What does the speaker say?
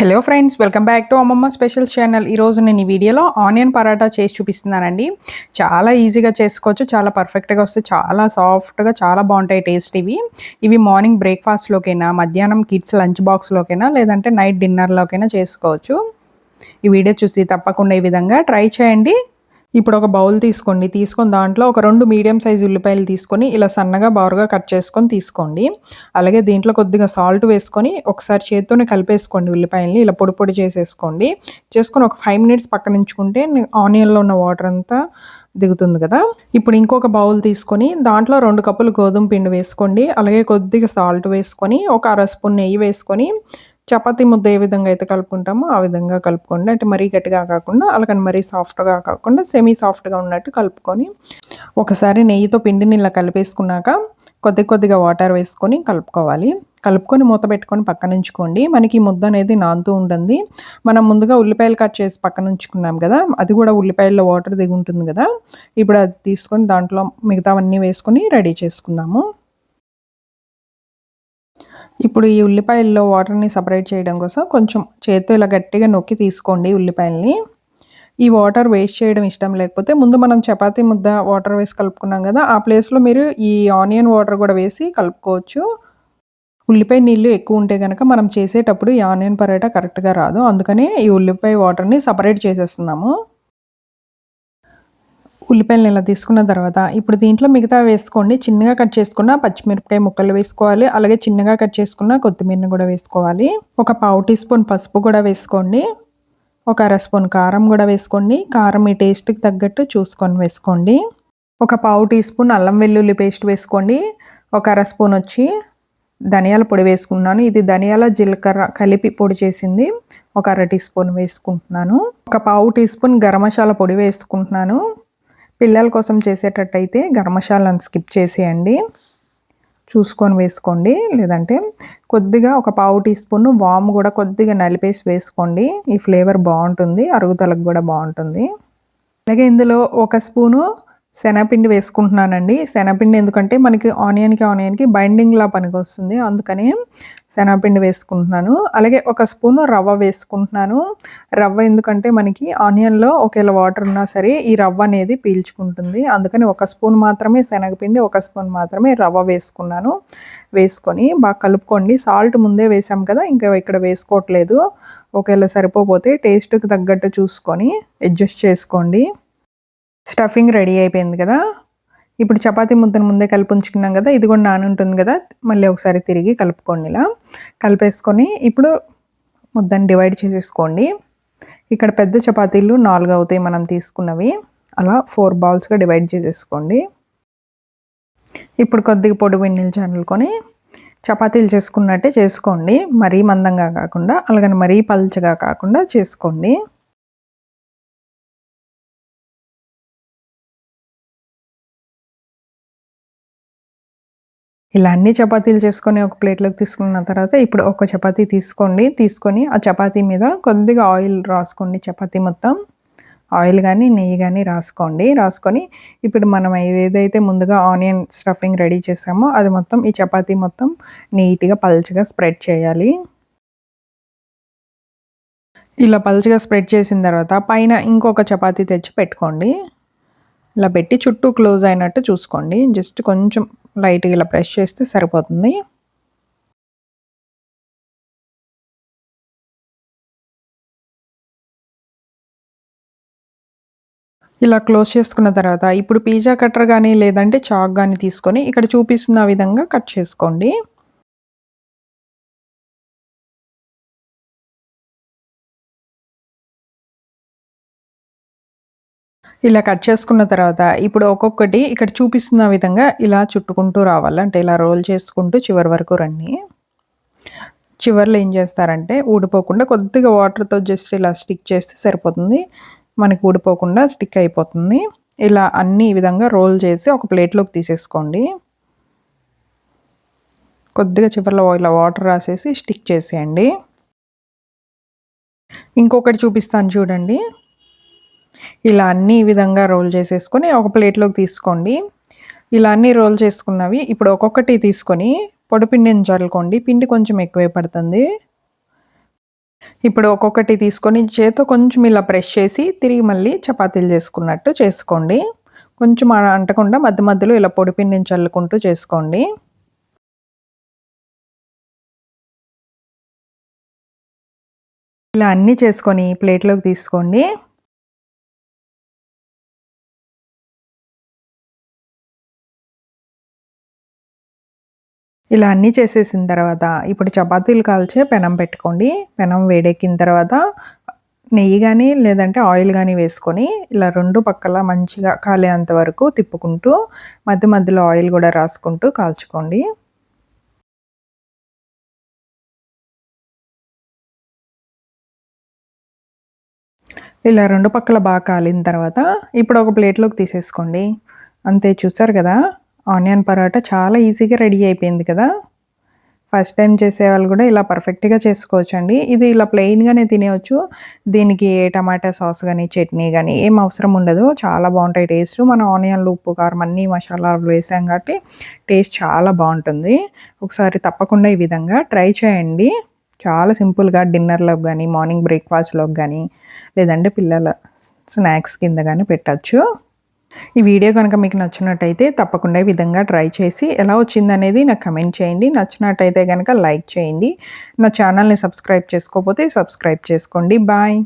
Hello friends welcome back to అమ్మమ్మ special channel ఈరోజు నేను ఈ వీడియోలో ఆనియన్ పరాటా చేసి చూపిస్తున్నానండి. చాలా ఈజీగా చేసుకోవచ్చు చాలా పర్ఫెక్ట్గా వస్తే చాలా సాఫ్ట్గా చాలా బాగుంటాయి టేస్ట్ ఇవి. ఇవి మార్నింగ్ బ్రేక్ఫాస్ట్లోకైనా మధ్యాహ్నం కిడ్స్ లంచ్ బాక్స్లోకైనా లేదంటే నైట్ డిన్నర్లోకైనా చేసుకోవచ్చు. ఈ వీడియో చూసి తప్పకుండా ఈ విధంగా ట్రై చేయండి. ఇప్పుడు ఒక బౌల్ తీసుకోండి. తీసుకొని దాంట్లో ఒక రెండు మీడియం సైజ్ ఉల్లిపాయలు తీసుకొని ఇలా సన్నగా బారుగా కట్ చేసుకొని తీసుకోండి. అలాగే దీంట్లో కొద్దిగా సాల్ట్ వేసుకొని ఒకసారి చేతితోనే కలిపేసుకోండి ఉల్లిపాయల్ని. ఇలా పొడి పొడి చేసేసుకోండి. చేసుకొని ఒక ఫైవ్ మినిట్స్ పక్కన ఉంచుకుంటే ఆనియన్లో ఉన్న వాటర్ అంతా దిగుతుంది కదా. ఇప్పుడు ఇంకొక బౌల్ తీసుకొని దాంట్లో రెండు కప్పులు గోధుమ పిండి వేసుకోండి. అలాగే కొద్దిగా సాల్ట్ వేసుకొని ఒక అర స్పూన్ నెయ్యి వేసుకొని చపాతీ ముద్ద ఏ విధంగా అయితే కలుపుకుంటామో ఆ విధంగా కలుపుకోండి. అంటే మరీ గట్టిగా కాకుండా అలాగని మరీ సాఫ్ట్గా కాకుండా సెమీ సాఫ్ట్గా ఉన్నట్టు కలుపుకొని ఒకసారి నెయ్యితో పిండిని ఇలా కలిపేసుకున్నాక కొద్ది కొద్దిగా వాటర్ వేసుకొని కలుపుకోవాలి. కలుపుకొని మూత పెట్టుకొని పక్కన ఉంచుకోండి. మనకి ముద్ద అనేది నానుతూ ఉంటుంది. మనం ముందుగా ఉల్లిపాయలు కట్ చేసి పక్కన ఉంచుకున్నాం కదా అది కూడా ఉల్లిపాయల్లో వాటర్ దిగుంటుంది కదా ఇప్పుడు అది తీసుకొని దాంట్లో మిగతావన్నీ వేసుకొని రెడీ చేసుకుందాము. ఇప్పుడు ఈ ఉల్లిపాయల్లో వాటర్ని సపరేట్ చేయడం కోసం కొంచెం చేతితో ఇలా గట్టిగా నొక్కి తీసుకోండి ఉల్లిపాయల్ని. ఈ వాటర్ వేస్ట్ చేయడం ఇష్టం లేకపోతే ముందు మనం చపాతీ ముద్ద వాటర్ వేసి కలుపుకున్నాం కదా ఆ ప్లేస్లో మీరు ఈ ఆనియన్ వాటర్ కూడా వేసి కలుపుకోవచ్చు. ఉల్లిపాయ నీళ్ళు ఎక్కువ ఉంటే కనుక మనం చేసేటప్పుడు ఈ ఆనియన్ పరోటా కరెక్ట్గా రాదు అందుకని ఈ ఉల్లిపాయ వాటర్ని సపరేట్ చేసేస్తున్నాము. ఉల్లిపాయలు ఇలా తీసుకున్న తర్వాత ఇప్పుడు దీంట్లో మిగతా వేసుకోండి. చిన్నగా కట్ చేసుకున్న పచ్చిమిరపకాయ ముక్కలు వేసుకోవాలి. అలాగే చిన్నగా కట్ చేసుకున్న కొత్తిమీరని కూడా వేసుకోవాలి. ఒక పావు టీ స్పూన్ పసుపు కూడా వేసుకోండి. ఒక అర స్పూన్ కారం కూడా వేసుకోండి. కారం మీ టేస్ట్కి తగ్గట్టు చూసుకొని వేసుకోండి. ఒక పావు టీ స్పూన్ అల్లం వెల్లుల్లి పేస్ట్ వేసుకోండి. ఒక అర స్పూన్ వచ్చి ధనియాల పొడి వేసుకున్నాను. ఇది ధనియాల జీలకర్ర కలిపి పొడి చేసింది. ఒక అర టీ స్పూన్ వేసుకుంటున్నాను. ఒక పావు టీ స్పూన్ గరం మసాలా పొడి వేసుకుంటున్నాను. పిల్లల కోసం చేసేటట్టయితే గర్మశాలను స్కిప్ చేసేయండి. చూసుకొని వేసుకోండి. లేదంటే కొద్దిగా ఒక పావు టీ స్పూన్ వామ్ కూడా కొద్దిగా నలిపేసి వేసుకోండి. ఈ ఫ్లేవర్ బాగుంటుంది. అరుగుదలకు కూడా బాగుంటుంది. అలాగే ఇందులో ఒక స్పూను శనగపిండి వేసుకుంటున్నానండి. శనగపిండి ఎందుకంటే మనకి ఆనియన్కి ఆనియన్కి బైండింగ్లా పనికొస్తుంది. అందుకని శనగపిండి వేసుకుంటున్నాను. అలాగే ఒక స్పూన్ రవ్వ వేసుకుంటున్నాను. రవ్వ ఎందుకంటే మనకి ఆనియన్లో ఒకవేళ వాటర్ ఉన్నా సరే ఈ రవ్వ అనేది పీల్చుకుంటుంది. అందుకని ఒక స్పూన్ మాత్రమే శనగపిండి ఒక స్పూన్ మాత్రమే రవ్వ వేసుకున్నాను. వేసుకొని బాగా కలుపుకోండి. సాల్ట్ ముందే వేసాం కదా ఇంకా ఇక్కడ వేసుకోవట్లేదు. ఒకవేళ సరిపోతే టేస్ట్కి తగ్గట్టు చూసుకొని అడ్జస్ట్ చేసుకోండి. స్టఫింగ్ రెడీ అయిపోయింది కదా. ఇప్పుడు చపాతీ ముద్దను ముందే కలిపి ఉంచుకున్నాం కదా ఇది కూడా నాని ఉంటుంది కదా. మళ్ళీ ఒకసారి తిరిగి కలుపుకోండి ఇలా. కలిపేసుకొని ఇప్పుడు ముద్దని డివైడ్ చేసేసుకోండి. ఇక్కడ పెద్ద చపాతీలు నాలుగు అవుతాయి మనం తీసుకున్నవి. అలా ఫోర్ బాల్స్గా డివైడ్ చేసేసుకోండి. ఇప్పుడు కొద్దిగా పొడి వెన్నీళ్ళు చల్లుకొని చపాతీలు చేసుకున్నట్టే చేసుకోండి. మరీ మందంగా కాకుండా అలాగని మరీ పల్చగా కాకుండా చేసుకోండి. ఇలా అన్ని చపాతీలు చేసుకొని ఒక ప్లేట్లోకి తీసుకున్న తర్వాత ఇప్పుడు ఒక చపాతీ తీసుకోండి. తీసుకొని ఆ చపాతీ మీద కొద్దిగా ఆయిల్ రాసుకోండి. చపాతీ మొత్తం ఆయిల్ కానీ నెయ్యి కానీ రాసుకోండి. రాసుకొని ఇప్పుడు మనం ఏదైతే ముందుగా ఆనియన్ స్టఫింగ్ రెడీ చేసామో అది మొత్తం ఈ చపాతీ మొత్తం నీట్గా పల్చగా స్ప్రెడ్ చేయాలి. ఇలా పల్చగా స్ప్రెడ్ చేసిన తర్వాత పైన ఇంకొక చపాతీ తెచ్చి పెట్టుకోండి. ఇలా పెట్టి చుట్టూ క్లోజ్ అయినట్టు చూసుకోండి. జస్ట్ కొంచెం లైట్గా ఇలా బ్రష్ చేస్తే సరిపోతుంది. ఇలా క్లోజ్ చేసుకున్న తర్వాత ఇప్పుడు పిజ్జా కట్టర్ కానీ లేదంటే చాక్ కానీ తీసుకొని ఇక్కడ చూపిస్తున్న విధంగా కట్ చేసుకోండి. ఇలా కట్ చేసుకున్న తర్వాత ఇప్పుడు ఒక్కొక్కటి ఇక్కడ చూపిస్తున్న విధంగా ఇలా చుట్టుకుంటూ రావాలి. అంటే ఇలా రోల్ చేసుకుంటూ చివరి వరకు రండి చివరిలో ఏం చేస్తారంటే ఊడిపోకుండా కొద్దిగా వాటర్తో జస్ట్ ఇలా స్టిక్ చేస్తే సరిపోతుంది. మనకి ఊడిపోకుండా స్టిక్ అయిపోతుంది. ఇలా అన్ని ఈ విధంగా రోల్ చేసి ఒక ప్లేట్లోకి తీసేసుకోండి. కొద్దిగా చివరిలో ఇలా వాటర్ రాసేసి స్టిక్ చేసేయండి. ఇంకొకటి చూపిస్తాను చూడండి. ఇలా అన్ని ఈ విధంగా రోల్ చేసేసుకొని ఒక ప్లేట్లోకి తీసుకోండి. ఇలా అన్ని రోల్ చేసుకున్నవి ఇప్పుడు ఒక్కొక్కటి తీసుకొని పొడిపిండిని చల్లుకోండి. పిండి కొంచెం ఎక్కువే పడుతుంది. ఇప్పుడు ఒక్కొక్కటి తీసుకొని చేతితో కొంచెం ఇలా ప్రెస్ చేసి తిరిగి మళ్ళీ చపాతీలు చేసుకున్నట్టు చేసుకోండి. కొంచెం అంటకుండా మధ్య మధ్యలో ఇలా పొడిపిండిని చల్లుకుంటూ చేసుకోండి. ఇలా అన్నీ చేసుకొని ప్లేట్లోకి తీసుకోండి. ఇలా అన్నీ చేసేసిన తర్వాత ఇప్పుడు చపాతీలు కాల్చే పెనం పెట్టుకోండి. పెనం వేడెక్కిన తర్వాత నెయ్యి కానీ లేదంటే ఆయిల్ కానీ వేసుకొని ఇలా రెండు పక్కల మంచిగా కాలేంత వరకు తిప్పుకుంటూ మధ్య మధ్యలో ఆయిల్ కూడా రాసుకుంటూ కాల్చుకోండి. ఇలా రెండు పక్కల బాగా కాలిన తర్వాత ఇప్పుడు ఒక ప్లేట్లోకి తీసేసుకోండి. అంతే చూసారు కదా? ఆనియన్ పరోటా చాలా ఈజీగా రెడీ అయిపోయింది కదా. ఫస్ట్ టైం చేసేవాళ్ళు కూడా ఇలా పర్ఫెక్ట్గా చేసుకోవచ్చు అండి ఇది ఇలా ప్లెయిన్గానే తినేవచ్చు దీనికి ఏ టమాటా సాస్ కానీ చట్నీ కానీ ఏం అవసరం ఉండదు. చాలా బాగుంటాయి టేస్ట్. మనం ఆనియన్లు ఉప్పు కారం అన్నీ మసాలాలు వేసాం కాబట్టి టేస్ట్ చాలా బాగుంటుంది. ఒకసారి తప్పకుండా ఈ విధంగా ట్రై చేయండి. చాలా సింపుల్గా డిన్నర్లోకి కానీ మార్నింగ్ బ్రేక్ఫాస్ట్లోకి కానీ లేదంటే పిల్లల స్నాక్స్ కింద కానీ పెట్టచ్చు. ఈ వీడియో కనుక మీకు నచ్చినట్టయితే తప్పకుండా ఈ విధంగా ట్రై చేసి ఎలా వచ్చిందనేది నాకు కమెంట్ చేయండి. నచ్చినట్టయితే కనుక లైక్ చేయండి. నా ఛానల్ని సబ్స్క్రైబ్ చేసుకోకపోతే సబ్స్క్రైబ్ చేసుకోండి. బాయ్.